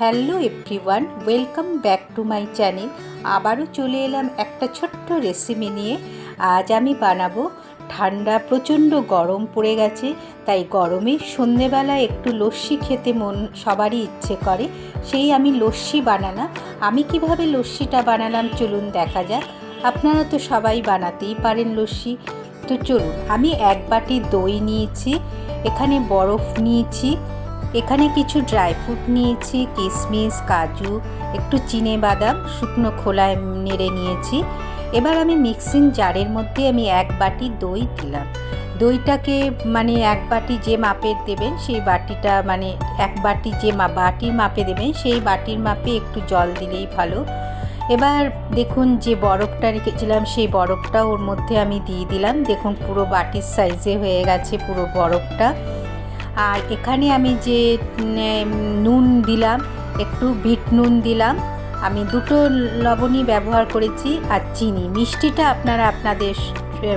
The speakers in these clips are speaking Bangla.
Hello everyone, welcome back to my channel. আবারও চলে এলাম একটা ছোট্ট রেসিপি নিয়ে। আজ আমি বানাবো, ঠান্ডা প্রচণ্ড গরম পড়ে গেছে, তাই গরমে সন্ধেবেলা একটু লস্যি খেতে মন, সবারই ইচ্ছে করে। সেই আমি লস্যি বানালাম আমি কীভাবে লস্যিটা বানালাম চলুন দেখা যাক। আপনারা তো সবাই বানাতেই পারেন লস্যি। তো চলুন, আমি এক বাটি দই নিয়েছি, এখানে বরফ নিয়েছি। এখানে কিছু ড্রাই ফ্রুট নিয়েছি কিশমিশ কাজু, একটু চিনে বাদাম, শুকনো খোলায় নেড়ে নিয়েছি। এবার আমি মিক্সিং জারের মধ্যে আমি এক বাটি দই দিলাম। দইটাকে মানে এক বাটি যে মাপের দেবেন, সেই বাটিটা মানে এক বাটি যে বাটির মাপে দেবেন, সেই বাটির মাপে একটু জল দিলেই ভালো। এবার দেখুন যে বরফটা রেখেছিলাম, সেই বরফটা ওর মধ্যে আমি দিয়ে দিলাম। দেখুন পুরো বাটির সাইজে হয়ে গেছে পুরো বরফটা। আর এখানে আমি যে নুন দিলাম, একটু ভিট নুন দিলাম, আমি দুটো লবণই ব্যবহার করেছি আর চিনি। মিষ্টিটা আপনারা আপনাদের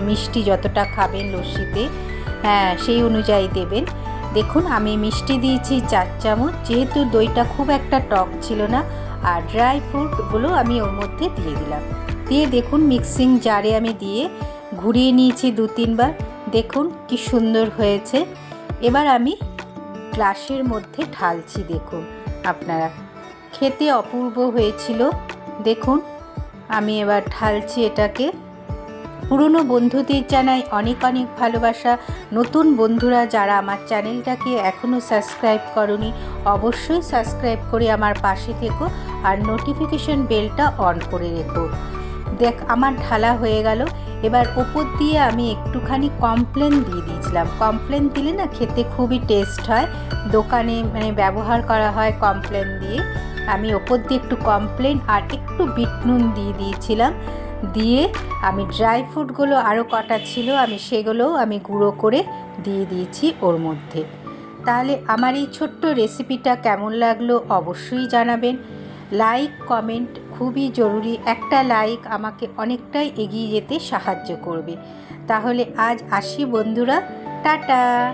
মিষ্টি যতটা খাবেন লস্যিতে হ্যাঁ সেই অনুযায়ী দেবেন। দেখুন, আমি মিষ্টি দিয়েছি চার চামচ, যেহেতু দইটা খুব একটা টক ছিল না, আর ড্রাই ফ্রুটগুলো আমি ওর মধ্যে দিয়ে দিলাম। দিয়ে দেখুন, মিক্সিং জারে আমি দিয়ে ঘুরিয়ে নিয়েছি দু তিনবার দেখুন, কি সুন্দর হয়েছে। এবার আমি গ্লাসের মধ্যে ঢালছি, দেখুন। আপনারা খেতে অপূর্ব হয়েছিল। দেখুন, আমি এবার ঢালছি এটাকে। পুরনো বন্ধুদের জানাই অনেক অনেক ভালোবাসা। নতুন বন্ধুরা যারা আমার চ্যানেলটাকে এখনও সাবস্ক্রাইব করনি, অবশ্যই সাবস্ক্রাইব করে আমার পাশে থেকো আর নোটিফিকেশন বেলটা অন করে রেখো। দেখ, আমার ঢালা হয়ে গেল। এবার ওপর দিয়ে আমি একটুখানি কমপ্লেন দিয়ে দিয়েছিলাম। কমপ্লেন দিলে না খেতে খুবই টেস্ট হয়। দোকানে মানে ব্যবহার করা হয় কমপ্লেন দিয়ে। আমি ওপর দিয়ে একটু কমপ্লেন আর একটু বিট নুন দিয়ে দিয়েছিলাম। দিয়ে আমি ড্রাই ফ্রুটগুলো আরও কটা ছিল, আমি সেগুলোও আমি গুঁড়ো করে দিয়ে দিয়েছি ওর মধ্যে। তাহলে আমার এই ছোট্ট রেসিপিটা কেমন লাগল অবশ্যই জানাবেন। লাইক কমেন্ট খুবই জরুরি একটা লাইক আমাকে অনেকটাই এগিয়ে যেতে সাহায্য করবে। তাহলে আজ আসি বন্ধুরা, টাটা!